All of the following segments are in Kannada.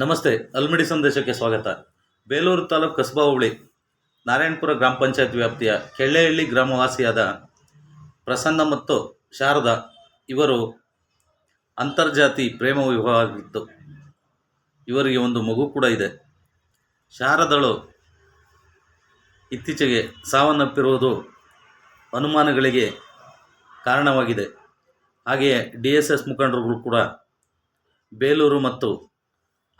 ನಮಸ್ತೆ, ಅಲ್ಮಿಡಿ ಸಂದೇಶಕ್ಕೆ ಸ್ವಾಗತ. ಬೇಲೂರು ತಾಲೂಕು ಕಸ್ಬಾ ಹುಬ್ಳಿ, ನಾರಾಯಣಪುರ ಗ್ರಾಮ ಪಂಚಾಯತ್ ವ್ಯಾಪ್ತಿಯ ಕೆಳ್ಳೆಹಳ್ಳಿ ಗ್ರಾಮವಾಸಿಯಾದ ಪ್ರಸನ್ನ ಮತ್ತು ಶಾರದಾ ಇವರು ಅಂತರ್ಜಾತಿ ಪ್ರೇಮ ವಿವಾಹವಾಗಿತ್ತು ಇವರಿಗೆ ಒಂದು ಮಗು ಕೂಡ ಇದೆ. ಶಾರದಳು ಇತ್ತೀಚೆಗೆ ಸಾವನ್ನಪ್ಪಿರುವುದು ಅನುಮಾನಗಳಿಗೆ ಕಾರಣವಾಗಿದೆ. ಹಾಗೆಯೇ ಡಿ ಎಸ್ ಎಸ್ ಮುಖಂಡರುಗಳು ಕೂಡ ಬೇಲೂರು ಮತ್ತು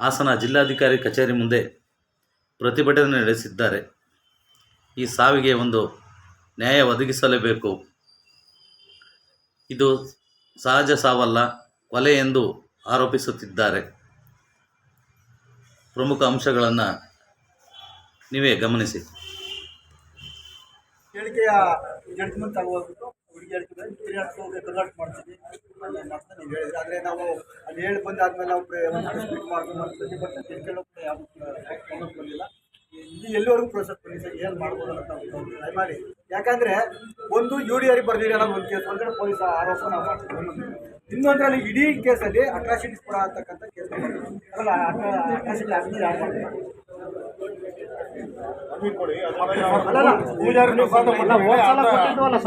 ಹಾಸನ ಜಿಲ್ಲಾಧಿಕಾರಿ ಕಚೇರಿ ಮುಂದೆ ಪ್ರತಿಭಟನೆ ನಡೆಸಿದ್ದಾರೆ. ಈ ಸಾವಿಗೆ ಒಂದು ನ್ಯಾಯ ಒದಗಿಸಲೇಬೇಕು. ಇದು ಸಹಜ ಸಾವಲ್ಲ, ಕೊಲೆ ಎಂದು ಆರೋಪಿಸುತ್ತಿದ್ದಾರೆ. ಪ್ರಮುಖ ಅಂಶಗಳನ್ನು ನೀವೇ ಗಮನಿಸಿ. ಹೇಳಿಕೆಯ ಜಡ್ಜ್ಮೆಂಟ್ ಆಗೋಗ್ಬಿಟ್ಟು ಹುಡುಗಿ ಮಾಡ್ತೀವಿ. ಮಾತನ್ನ ನೀವು ಹೇಳಿದ್ರೆ ಆದರೆ ನಾವು ಅಲ್ಲಿ ಹೇಳಿ ಬಂದಾದ್ಮೇಲೆ ನಾವು ಸ್ಪೀಕ್ ಮಾಡ್ಕೊಂಡು ಪ್ರತಿಭಟನೆ ತಿಳ್ಕೊಳ್ಳೋ ಯಾವುದು ಬಂದಿಲ್ಲ ಇಲ್ಲಿ ಎಲ್ಲಿವರೆಗೂ ಪ್ರೋಸೆಸ್ ಬನ್ನಿ ಏನು ಮಾಡ್ಬೋದು ಅಂತ ಟ್ರೈ ಮಾಡಿ ಯಾಕಂದರೆ ಒಂದು ಯು ಡಿ ಆರಿಗೆ ಬರ್ದಿರಲ್ಲ ಒಂದು ಕೇಸ್ ಒಂದ್ರೆ ಪೊಲೀಸ್ ಆರೋಪ ನಾವು ಮಾಡ್ತೀವಿ ಇನ್ನೊಂದರಲ್ಲಿ ಇಡೀ ಕೇಸಲ್ಲಿ ಅಟ್ರಾಸಿಟಿ ಕೂಡ ಅಂತಕ್ಕಂಥ ಕೇಸ್ ಅಟ್ರಾಸಿಟಿ ಯಾರು ಮಾಡ್ತಾರೆ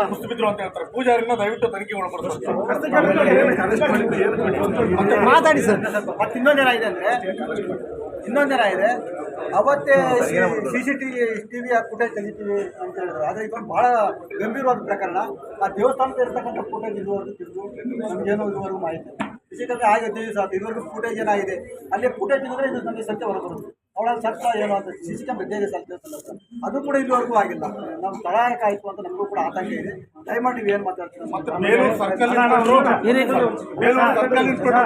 ಕುಸ್ತು ಬಿದ್ರು ಅಂತ ಹೇಳ್ತಾರೆ ಪೂಜಾರಿನ ದಯವಿಟ್ಟು ತನಿಖೆ ಒಳಪಡಿಸ್ಬೇಕು ಮಾತಾಡಿ ಸರ್ ಮತ್ತೆ ಇನ್ನೊಂದೇನಾಗಿದೆ ಅಂದ್ರೆ ಇನ್ನೊಂದೇನಾಗಿದೆ ಅವತ್ತೇ C C T TV footage ತೆಗಿತೀವಿ ಅಂತ ಹೇಳಿದ್ರು ಆದರೆ ಇದೊಂದು ಬಹಳ ಗಂಭೀರವಾದ ಪ್ರಕರಣ ಆ ದೇವಸ್ಥಾನದ ಇರ್ತಕ್ಕಂಥ ಫುಟೇಜ್ ಇದುವರೆಗೂ ತಿಳಿದು ನಮಗೇನೋ ಇದುವರೆಗೂ ಮಾಹಿತಿ ವಿಶೇಷವಾಗಿ ಆಗಿ ಸರ್ ಇದುವರೆಗೂ ಫುಟೇಜ್ ಏನಾಗಿದೆ ಅಲ್ಲಿ ಫುಟೇಜ್ ಇದ್ರೆ ಇದು ನಮಗೆ ಸತ್ಯ ಹೊರಬರುತ್ತೆ ಅವಳ ಸತ್ಯ ಏನು ಅಂತ ಸಿ ಸಿ ಕ್ಯಾಮ್ರಾ ಇದ್ದೇ ಸರ್ ಅದು ಕೂಡ ಇಲ್ಲಿವರೆಗೂ ಆಗಿಲ್ಲ. ನಾವು ತಡಾರಕ ಆಯಿತು ಅಂತ ನಮಗೂ ಕೂಡ ಆತಂಕ ಇದೆ. ದಯಮಾಡಿ ನೀವು ಏನು ಮಾತಾಡ್ತೀರಾ ಅಷ್ಟು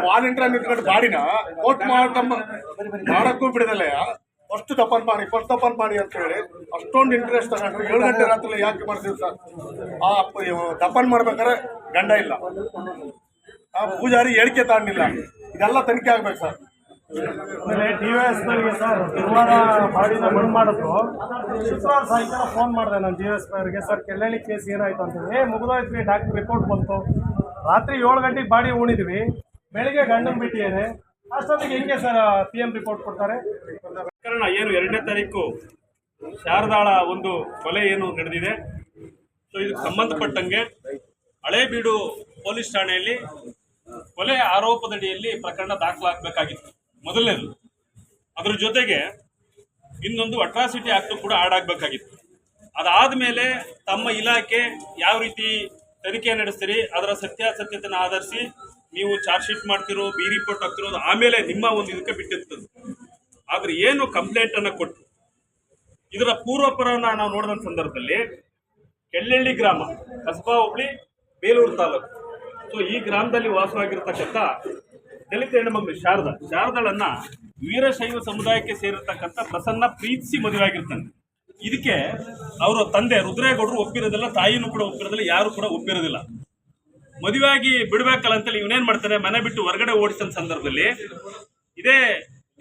ವಾಲಂಟಿಯರ್ ನಿಂತ್ಕೊಂಡು ಗಾಡಿನ ಮಾಡಕ್ಕೂ ಬಿಡದಲ್ಲ ಫಸ್ಟ್ ದಪ್ಪನ್ ಮಾಡಿ ಫಸ್ಟ್ ತಪ್ಪನ್ ಮಾಡಿ ಅಂತ ಹೇಳಿ ಅಷ್ಟೊಂದು ಇಂಟ್ರೆಸ್ಟ್ ತಗೊಂಡ್ರು ಏಳು ಗಂಟೆ ರಾತ್ರಿ ಯಾಕೆ ಮಾಡ್ತೀವಿ ಸರ್? ಆ ತಪ್ಪನ್ ಮಾಡ್ಬೇಕಾದ್ರೆ ಗಂಡ ಇಲ್ಲ. ಆ ಪೂಜಾರಿ ಹೇಳಿಕೆ ತಗೊಂಡಿಲ್ಲ ಇದೆಲ್ಲ ತನಿಖೆ ಆಗ್ಬೇಕು ಸರ್. ಡಿ ವೈ ಎಸ್ ಪಿಗೆ ಸರ್ ಗುರುವಾರ ಬಾಡಿನ ಮಣ್ಣು ಮಾಡಿದ್ರು. ಶುಕ್ರವಾರ ಸಾಯಂಕಾಲ ಫೋನ್ ಮಾಡಿದೆ ನಾನು ವೈ ಎಸ್ ಅವರಿಗೆ, ಸರ್ ಕೆಲ್ಲಳ್ಳಿ ಕೇಸ್ ಏನಾಯ್ತು ಅಂತ ಏ, ಮುಗಿದೋಯ್ತು ಡಾಕ್ಟರ್ ರಿಪೋರ್ಟ್ ಬಂತು. ರಾತ್ರಿ ಏಳು ಗಂಟೆಗೆ ಬಾಡಿ ಉಣಿದ್ವಿ ಬೆಳಿಗ್ಗೆ ಗಂಡನ ಬಿಟ್ಟಿದ್ದೇನೆ ಅಷ್ಟೊತ್ತಿಗೆ ಹೆಂಗೆ ಸರ್ ಪಿ ಎಂ ರಿಪೋರ್ಟ್ ಕೊಡ್ತಾರೆ? ಪ್ರಕರಣ ಏನು? ಎರಡನೇ ತಾರೀಕು ಶಾರದಾಳ ಒಂದು ಕೊಲೆ ಏನು ನಡೆದಿದೆ. ಸೊ ಇದಕ್ಕೆ ಸಂಬಂಧಪಟ್ಟಂಗೆ ಹಳೇಬೀಡು ಪೊಲೀಸ್ ಠಾಣೆಯಲ್ಲಿ ಕೊಲೆ ಆರೋಪದಡಿಯಲ್ಲಿ ಪ್ರಕರಣ ದಾಖಲಾಗಬೇಕಾಗಿತ್ತು. ಮೊದಲನೇದು, ಅದರ ಜೊತೆಗೆ ಇನ್ನೊಂದು ಅಟ್ರಾಸಿಟಿ ಆಕ್ಟ್ ಕೂಡ ಆಡಾಗಬೇಕಾಗಿತ್ತು ಅದಾದ ಮೇಲೆ ತಮ್ಮ ಇಲಾಖೆ ಯಾವ ರೀತಿ ತನಿಖೆ ನಡೆಸ್ತೀರಿ, ಅದರ ಸತ್ಯಾಸತ್ಯತೆಯನ್ನು ಆಧರಿಸಿ ನೀವು ಚಾರ್ಜ್ ಶೀಟ್ ಮಾಡ್ತಿರೋ ಬಿ ರಿಪೋರ್ಟ್ ಹಾಕ್ತಿರೋದು ಆಮೇಲೆ ನಿಮ್ಮ ಒಂದು ಇದಕ್ಕೆ ಬಿಟ್ಟಿರ್ತದೆ. ಆದ್ರೆ ಏನು ಕಂಪ್ಲೇಂಟನ್ನು ಕೊಟ್ಟು ಇದರ ಪೂರ್ವಪರವನ್ನು ನಾವು ನೋಡಿದ ಸಂದರ್ಭದಲ್ಲಿ ಕೆಳ್ಳೆಳ್ಳಿ ಗ್ರಾಮ, ಕಸಬಾ ಹೋಬಳಿ, ಬೇಲೂರು ತಾಲೂಕು. ಸೊ ಈ ಗ್ರಾಮದಲ್ಲಿ ವಾಸವಾಗಿರ್ತಕ್ಕಂಥ ದಲಿತ ಹೆಣ್ಣುಮಗಳು ಶಾರದಾ. ಶಾರದಾಳನ್ನ ವೀರಶೈವ ಸಮುದಾಯಕ್ಕೆ ಸೇರಿರ್ತಕ್ಕಂಥ ಪ್ರಸನ್ನ ಪ್ರೀತಿಸಿ ಮದುವೆ ಆಗಿರ್ತಾನೆ. ಇದಕ್ಕೆ ಅವರ ತಂದೆ ರುದ್ರೇಗೌಡರು ಒಪ್ಪಿರೋದಿಲ್ಲ, ತಾಯಿನೂ ಕೂಡ ಒಪ್ಪಿರೋದಿಲ್ಲ, ಯಾರು ಕೂಡ ಒಪ್ಪಿರೋದಿಲ್ಲ. ಮದುವೆಯಾಗಿ ಬಿಡ್ಬೇಕಲ್ಲ ಅಂತೇಳಿ ಇವನೇನ್ ಮಾಡ್ತಾನೆ? ಮನೆ ಬಿಟ್ಟು ಹೊರಗಡೆ ಓಡಿಸಿದ ಸಂದರ್ಭದಲ್ಲಿ ಇದೇ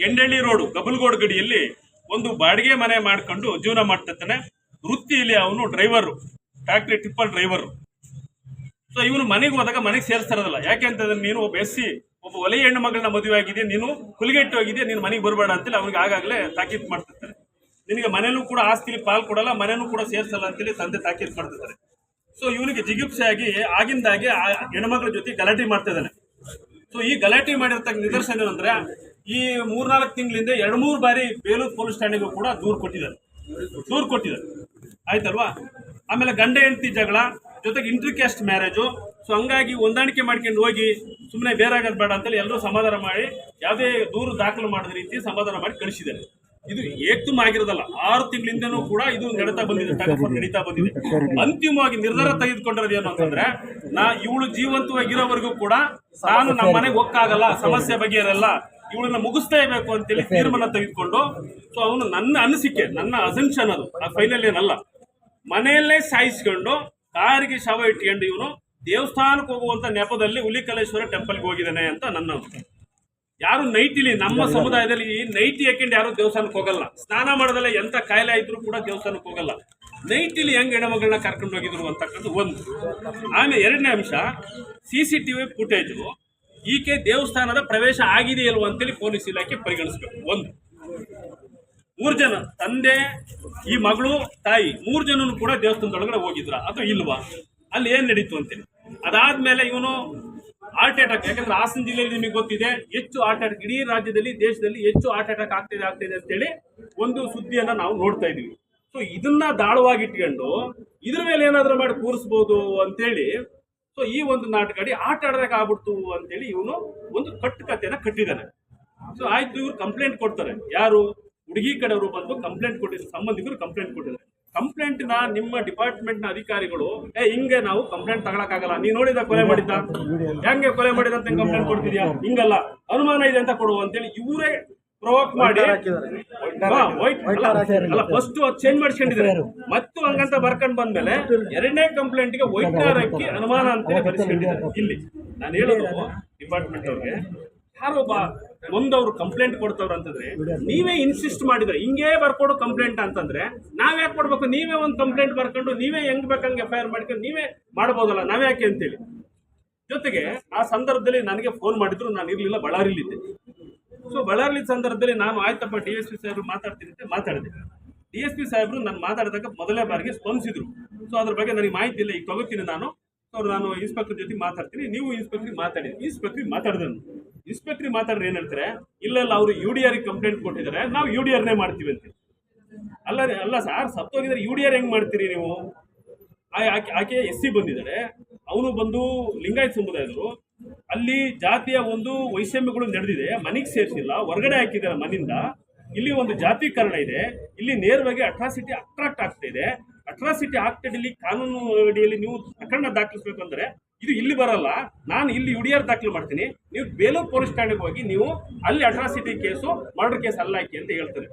ಗೆಂಡಳ್ಳಿ ರೋಡು, ಗಬಲ್ಗೋಡ್ ಗಡಿಯಲ್ಲಿ ಒಂದು ಬಾಡಿಗೆ ಮನೆ ಮಾಡ್ಕೊಂಡು ಜೀವನ ಮಾಡ್ತಿರ್ತಾನೆ. ವೃತ್ತಿಯಲ್ಲಿ ಅವನು driver tractor tipper driver. So ಇವನು ಮನೆಗೆ ಹೋದಾಗ ಮನೆಗೆ ಸೇರಿಸ್ತಾರದಲ್ಲ ಯಾಕೆ ಅಂತಂದ್ರೆ ನೀನು ಒಬ್ಬ ಎಸ್ ಸಿ ಒಬ್ಬ ಒಲೆಯ ಹೆಣ್ಣು ಮಗಳನ್ನ ಮದುವೆ ಆಗಿದೆ ನೀನು ಹುಲಿಗೆಟ್ಟು ಹೋಗಿದೆ ನೀನು ಮನೆಗೆ ಬರಬೇಡ ಅಂತೇಳಿ ಅವ್ರಿಗೆ ಆಗಾಗಲೇ ತಾಕೀತ್ ಮಾಡ್ತಿರ್ತಾರೆ. ನಿನಗೆ ಮನೇಲೂ ಕೂಡ ಆಸ್ತಿಲಿ ಪಾಲ್ ಕೊಡಲ್ಲ ಮನೇನೂ ಕೂಡ ಸೇರ್ಸಲ್ಲ ಅಂತೇಳಿ ತಂದೆ ತಾಕೀತ್ ಮಾಡ್ತಿರ್ತಾರೆ. ಸೊ ಇವನಿಗೆ ಜಿಗುಪ್ಸೆಯಾಗಿ, ಆಗಿಂದಾಗೆ ಆ ಹೆಣ್ಮಗಳ ಜೊತೆ ಗಲಾಟೆ ಮಾಡ್ತಾ ಇದ್ದಾನೆ. ಸೊ ಈ ಗಲಾಟೆ ಮಾಡಿರ್ತಕ್ಕ ನಿದರ್ಶನ ಏನಂದ್ರೆ, ಈ ಮೂರ್ನಾಲ್ಕು ತಿಂಗಳಿಂದ ಎರಡು ಮೂರು ಬಾರಿ ಬೇಲೂರು ಪೊಲೀಸ್ ಠಾಣೆಗೂ ಕೂಡ ದೂರು ಕೊಟ್ಟಿದ್ದಾರೆ. ದೂರು ಕೊಟ್ಟಿದ್ದಾರೆ. ಆಯ್ತಲ್ವಾ? ಆಮೇಲೆ ಗಂಡ ಹೆಂಡತಿ ಜಗಳ ಜೊತೆಗೆ ಇಂಟ್ರಿಕ್ಯಾಸ್ಟ್ ಮ್ಯಾರೇಜು ಸೊ ಹಂಗಾಗಿ ಹೊಂದಾಣಿಕೆ ಮಾಡ್ಕೊಂಡು ಹೋಗಿ ಸುಮ್ಮನೆ ಬೇರೆ ಆಗೋದು ಬೇಡ ಅಂತೇಳಿ ಎಲ್ಲರೂ ಸಮಾಧಾನ ಮಾಡಿ, ಯಾವುದೇ ದೂರು ದಾಖಲು ಮಾಡಿದ ರೀತಿ ಸಮಾಧಾನ ಮಾಡಿ ಕಳಿಸಿದ್ದಾರೆ. ಇದು ಏಕ್ತುಮ್ ಆಗಿರೋದಲ್ಲ, ಆರು ತಿಂಗಳಿಂದನೂ ಕೂಡ ಇದು ನಡೀತಾ ಬಂದಿದೆ ನಡೀತಾ ಬಂದಿದೆ. ಅಂತಿಮವಾಗಿ ನಿರ್ಧಾರ ತೆಗೆದುಕೊಂಡಿರೋದು ಏನು ಅಂತಂದ್ರೆ, ನಾ ಇವಳು ಜೀವಂತವಾಗಿರೋವರೆಗೂ ಕೂಡ ನಾನು ನಮ್ಮ ಮನೆಗೆ ಹೋಗಕ್ಕಾಗಲ್ಲ ಸಮಸ್ಯೆ ಬಗೆಹರಲ್ಲ ಇವಳನ್ನ ಮುಗಿಸ್ತಾ ಇರಬೇಕು ಅಂತೇಳಿ ತೀರ್ಮಾನ ತೆಗೆದುಕೊಂಡು ಸೊ ಅವನು ನನ್ನ ಅನಿಸಿಕೆ, ನನ್ನ ಅಸೆನ್ಷನ್ ಅದು. ಆ ಫೈನಲ್ ಏನಲ್ಲ. ಮನೆಯಲ್ಲೇ ಸಾಯಿಸ್ಕೊಂಡು ಕಾರಿಗೆ ಶವ ಇಟ್ಕೊಂಡು ಇವನು ದೇವಸ್ಥಾನಕ್ಕೆ ಹೋಗುವಂತ ನೆಪದಲ್ಲಿ ಹುಲಿಕಲೇಶ್ವರ ಟೆಂಪಲ್ಗೆ ಹೋಗಿದ್ದಾನೆ ಅಂತ ನನ್ನ. ಯಾರು ನೈಟಿಲಿ ನಮ್ಮ ಸಮುದಾಯದಲ್ಲಿ ನೈಟಿ ಹಾಕೊಂಡು ಯಾರು ದೇವಸ್ಥಾನಕ್ಕೆ ಹೋಗಲ್ಲ. ಸ್ನಾನ ಮಾಡೋದಲ್ಲ ಎಂತ ಕಾಯಿಲೆ ಇದ್ರೂ ಕೂಡ ದೇವಸ್ಥಾನಕ್ಕೆ ಹೋಗಲ್ಲ. ನೈಟಿಲಿ ಹೆಂಗ್ ಹೆಣ್ಮಗಳನ್ನ ಕರ್ಕೊಂಡು ಹೋಗಿದ್ರು ಅಂತಕ್ಕಂಥ ಒಂದು. ಆಮೇಲೆ ಎರಡನೇ ಅಂಶ C C T V footage ಈಕೆ ದೇವಸ್ಥಾನದ ಪ್ರವೇಶ ಆಗಿದೆಯಲ್ವ ಅಂತೇಳಿ ಪೊಲೀಸ್ ಇಲಾಖೆ ಪರಿಗಣಿಸ್ಬೇಕು. ಒಂದು. ಮೂರು ಜನ, ತಂದೆ, ಈ ಮಗಳು, ತಾಯಿ, ಮೂರು ಜನನು ಕೂಡ ದೇವಸ್ಥಾನದೊಳಗಡೆ ಹೋಗಿದ್ರ. ಅದು ಇಲ್ವಾ? ಅಲ್ಲಿ ಏನ್ ನಡೀತು ಅಂತೇಳಿ. ಅದಾದ್ಮೇಲೆ ಇವನು ಹಾರ್ಟ್ ಅಟ್ಯಾಕ್ ಯಾಕಂದ್ರೆ ಹಾಸನ ಜಿಲ್ಲೆಯಲ್ಲಿ ನಿಮಗೆ ಗೊತ್ತಿದೆ, ಹೆಚ್ಚು ಹಾರ್ಟ್ ಅಟ್ಯಾಕ್ ಇಡೀ ರಾಜ್ಯದಲ್ಲಿ, ದೇಶದಲ್ಲಿ ಹೆಚ್ಚು ಹಾರ್ಟ್ ಅಟ್ಯಾಕ್ ಆಗ್ತಿದೆ ಆಗ್ತಿದೆ ಅಂತೇಳಿ ಒಂದು ಸುದ್ದಿಯನ್ನ ನಾವು ನೋಡ್ತಾ ಇದೀವಿ ಸೊ ಇದನ್ನ ದಾಳವಾಗಿ ಇಟ್ಕೊಂಡು ಇದ್ರ ಮೇಲೆ ಏನಾದ್ರೂ ಮಾಡಿ ಕೂರಿಸ್ಬೋದು ಅಂತೇಳಿ ಸೊ ಈ ಒಂದು ನಾಟಕಡಿ ಆಟ ಆಡೋದಕ್ಕೆ ಆಗ್ಬಿಡ್ತು ಅಂತೇಳಿ ಇವನು ಒಂದು ಕಟ್ಟುಕತೆಯನ್ನ ಕಟ್ಟಿದ್ದಾನೆ. ಸೊ ಆಯ್ತು, ಇವ್ರು ಕಂಪ್ಲೇಂಟ್ ಕೊಡ್ತಾರೆ. ಯಾರು? ಹುಡುಗಿ ಕಡೆಯವರು ಬಂದು ಕಂಪ್ಲೇಂಟ್ ಕೊಟ್ಟಿದ್ದಾರೆ ಸಂಬಂಧಿಕರು ಕಂಪ್ಲೇಂಟ್ ಕೊಟ್ಟಿದ್ದಾರೆ ಕಂಪ್ಲೇಂಟ್ನ ನಿಮ್ಮ ಡಿಪಾರ್ಟ್ಮೆಂಟ್ನ ನ ಅಧಿಕಾರಿಗಳು ಏ ಹಿಂಗೆ ನಾವು ಕಂಪ್ಲೇಂಟ್ ತಗೊಳಕ್ಕಾಗಲ್ಲ ನೀ ನೋಡಿದ ಕೊಲೆ ಮಾಡಿದ್ದ? ಹೆಂಗೆ ಕೊಲೆ ಮಾಡಿದ ಅಂತ ಕಂಪ್ಲೇಂಟ್ ಕೊಡ್ತಿದ್ಯಾ? ಹಿಂಗಲ್ಲ. ಅನುಮಾನ ಇದೆ ಅಂತ ಕೊಡು ಅಂತೇಳಿ ಇವರೇ ಪ್ರೊವೋಕ್ ಮಾಡಿ ಅಲ್ಲ, ಫಸ್ಟ್ ಚೇಂಜ್ ಮಾಡ್ಕೊಂಡಿದ್ದಾರೆ ಮತ್ತು ಹಂಗಂತ ಬರ್ಕೊಂಡ್ ಬಂದ್ಮೇಲೆ ಎರಡನೇ ಕಂಪ್ಲೇಂಟ್ಗೆ ವೈಟ್ ಕಾರ್ ಹಾಕಿ ಅನುಮಾನ ಅಂತ ಬರೆಸ್ಕೊಂಡಿದ್ದಾರೆ. ಇಲ್ಲಿ ನಾನು ಹೇಳೋದು ಡಿಪಾರ್ಟ್ಮೆಂಟ್ ಅವ್ರಿಗೆ ಯಾರೊಬ್ಬ ಒಂದವರು ಕಂಪ್ಲೇಂಟ್ ಕೊಡ್ತವ್ರು ಅಂತಂದ್ರೆ, ನೀವೇ ಇನ್ಸಿಸ್ಟ್ ಮಾಡಿದ್ರೆ, ಹಿಂಗೇ ಬರ್ಕೊಡು ಕಂಪ್ಲೇಂಟ್ ಅಂತಂದ್ರೆ, ನಾವ್ ಯಾಕೆ ಕೊಡ್ಬೇಕು? ನೀವೇ ಒಂದು ಕಂಪ್ಲೇಂಟ್ ಬರ್ಕೊಂಡು, ನೀವೇ ಹೆಂಗ್ ಬೇಕಂಗೆ ಎಫ್ ಐ ಆರ್ ಮಾಡ್ಕೊಂಡು ನೀವೇ ಮಾಡ್ಬೋದಲ್ಲ ನಾವ್ಯಾಕೆ ಅಂತೇಳಿ. ಜೊತೆಗೆ ಆ ಸಂದರ್ಭದಲ್ಲಿ ನನಗೆ ಫೋನ್ ಮಾಡಿದ್ರು, ನಾನು ಇರಲಿಲ್ಲ ಬಳ್ಳಾರಿಲಿದ್ದೆ ಸೊ ಬಳ್ಳಾರಿ ಸಂದರ್ಭದಲ್ಲಿ ನಾನು ಆಯ್ತಪ್ಪ ಡಿ ಎಸ್ ಪಿ ಸಾಹೇಬ್ರು ಮಾತಾಡ್ತೀನಿ ಅಂತ ಮಾತಾಡಿದೆ. ಡಿ ಎಸ್ ಪಿ ಸಾಹೇಬ್ರು ನಾನು ಮಾತಾಡಿದಾಗ ಮೊದಲೇ ಬಾರಿಗೆ ಸ್ಪಂದಿಸಿದ್ರು. ಸೊ ಅದ್ರ ಬಗ್ಗೆ ನನಗೆ ಮಾಹಿತಿ ಇಲ್ಲ, ಈಗ ತಗೋತೀನಿ ನಾನು. ಸೊ ನಾನು ಇನ್ಸ್ಪೆಕ್ಟರ್ ಜೊತೆ ಮಾತಾಡ್ತೀನಿ, ನೀವು ಇನ್ಸ್ಪೆಕ್ಟ್ರಿಗೆ ಮಾತಾಡಿ. ಇನ್ಸ್ಪೆಕ್ಟ್ರಿಗೆ ಮಾತಾಡಿದ್ರು ಇನ್ಸ್ಪೆಕ್ಟ್ರಿಗೆ ಮಾತಾಡ್ರಿ ಏನ್ ಹೇಳ್ತಾರೆ? ಇಲ್ಲ ಇಲ್ಲ ಅವರು ಯು ಡಿ ಆರ್ ಕಂಪ್ಲೇಂಟ್ ಕೊಟ್ಟಿದ್ದಾರೆ, ನಾವು ಯು ಡಿ ಆರ್ನೇ ಮಾಡ್ತೀವಿ ಅಂತ. ಅಲ್ಲ ಅಲ್ಲ ಸರ್, ಸತ್ತೋಗಿದ್ರೆ ಯು ಡಿ ಆರ್ ಹೆಂಗ್ ಮಾಡ್ತೀರಿ ನೀವು? ಆಕೆ ಆಕೆ ಎಸ್ ಸಿ ಬಂದಿದ್ದಾರೆ. ಅವನು ಬಂದು ಲಿಂಗಾಯತ್ ಸಮುದಾಯದವರು. ಅಲ್ಲಿ ಜಾತಿಯ ಒಂದು ವೈಷಮ್ಯಗಳು ನಡೆದಿದೆ, ಮನೆಗೆ ಸೇರಿಸಿಲ್ಲ, ಹೊರಗಡೆ ಹಾಕಿದ್ದಾರೆ ಮನೆಯಿಂದ. ಇಲ್ಲಿ ಒಂದು ಜಾತೀಕರಣ ಇದೆ. ಇಲ್ಲಿ ನೇರವಾಗಿ ಅಟ್ರಾಸಿಟಿ ಅಟ್ರಾಕ್ಟ್ ಆಗ್ತಾ ಇದೆ. ಅಟ್ರಾಸಿಟಿ ಆಗ್ತಾ ಇಲ್ಲಿ ಕಾನೂನು ಅಡಿಯಲ್ಲಿ ನೀವು ಪ್ರಕರಣ ದಾಖಲಿಸಬೇಕು ಅಂದ್ರೆ ಇದು ಇಲ್ಲಿ ಬರಲ್ಲ. ನಾನು ಇಲ್ಲಿ ಯು ದಾಖಲು ಮಾಡ್ತೀನಿ. ನೀವು ಬೇಲೂರು ಪೊಲೀಸ್ ಠಾಣೆಗೆ ಹೋಗಿ ನೀವು ಅಲ್ಲಿ ಅಟ್ರಾಸಿಟಿ ಕೇಸು ಮರ್ಡರ್ ಕೇಸ್ ಅಲ್ಲ ಹಾಕಿ ಅಂತ ಹೇಳ್ತಾರೆ.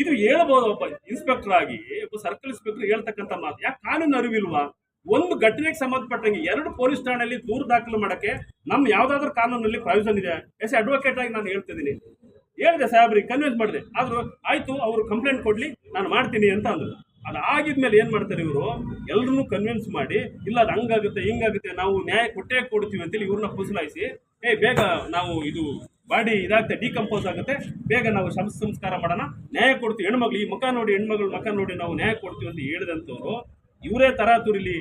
ಇದು ಹೇಳ್ಬೋದು ಒಬ್ಬ ಇನ್ಸ್ಪೆಕ್ಟರ್ ಆಗಿ, ಒಬ್ಬ ಸರ್ಕಲ್ ಇನ್ಸ್ಪೆಕ್ಟರ್ ಹೇಳ್ತಕ್ಕಂಥ ಮಾತು. ಯಾಕೆ ಕಾನೂನು ಅರಿವಿಲ್ವಾ? ಒಂದು ಘಟನೆಗೆ ಸಂಬಂಧಪಟ್ಟಂಗೆ ಎರಡು ಪೊಲೀಸ್ ಠಾಣೆಯಲ್ಲಿ ದೂರು ದಾಖಲು ಮಾಡಕ್ಕೆ ನಮ್ಮ ಯಾವ್ದಾದ್ರು ಕಾನೂನಲ್ಲಿ ಪ್ರಾವಿಷನ್ ಇದೆ? ಎಸ್ ಅಡ್ವೊಕೇಟ್ ಆಗಿ ನಾನು ಹೇಳ್ತಿದ್ದೀನಿ ಹೇಳಿದೆ ಸಾಹೇಬ್ರಿಗೆ ಕನ್ವಿನ್ಸ್ ಮಾಡಿದೆ. ಆದರೂ ಆಯ್ತು, ಅವರು ಕಂಪ್ಲೇಂಟ್ ಕೊಡ್ಲಿ, ನಾನು ಮಾಡ್ತೀನಿ ಅಂತ ಅಂದ್ರು. ಅದಾಗಿದ್ಮೇಲೆ ಏನು ಮಾಡ್ತಾರೆ ಇವರು? ಎಲ್ಲರನ್ನೂ ಕನ್ವಿನ್ಸ್ ಮಾಡಿ, ಇಲ್ಲ ಅದು ಹಂಗಾಗುತ್ತೆ ಹಿಂಗಾಗುತ್ತೆ ನಾವು ನ್ಯಾಯ ಕೊಟ್ಟೇ ಕೊಡ್ತೀವಿ ಅಂತೇಳಿ ಇವ್ರನ್ನ ಫುಸಲಾಯಿಸಿ ಏ ಬೇಗ ನಾವು ಇದು ಬಾಡಿ ಇದಾಗುತ್ತೆ ಡಿಕಂಪೋಸ್ ಆಗುತ್ತೆ, ಬೇಗ ನಾವು ಶವ ಸಂಸ್ಕಾರ ಮಾಡೋಣ, ನ್ಯಾಯ ಕೊಡ್ತೀವಿ. ಹೆಣ್ಮಕ್ಳು, ಈ ಮುಖ ನೋಡಿ ಹೆಣ್ಮಗಳು ಮುಖ ನೋಡಿ ನಾವು ನ್ಯಾಯ ಕೊಡ್ತೀವಿ ಅಂತ ಹೇಳಿದಂಥವ್ರು, ಇವರೇ ತರಾತುರಿಲಿ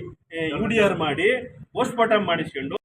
ಯು ಡಿ ಆರ್ ಮಾಡಿ ಪೋಸ್ಟ್ ಮಾರ್ಟಮ್ ಮಾಡಿಸ್ಕೊಂಡು